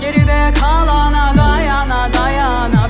geride kalana dayana dayana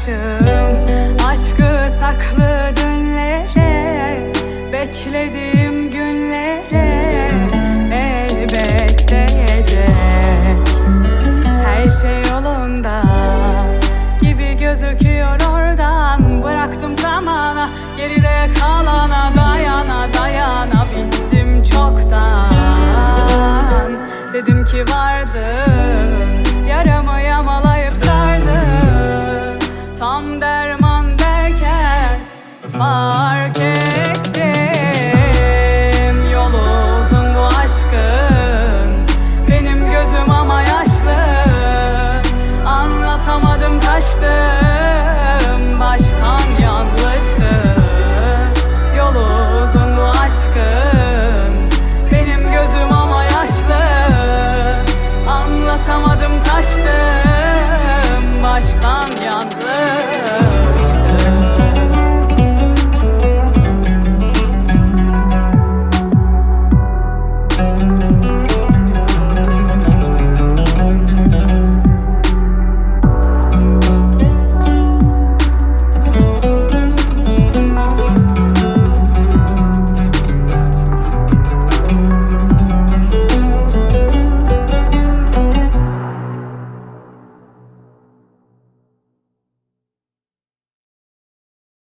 sarmışım Aşkı saklı dünlere Beklediğim günlere Elbet değecek her şey yolunda gibi gözüküyor oradan. Bıraktım zamana geride kalana dayana dayana. Bittim çoktan. Dedim ki vardı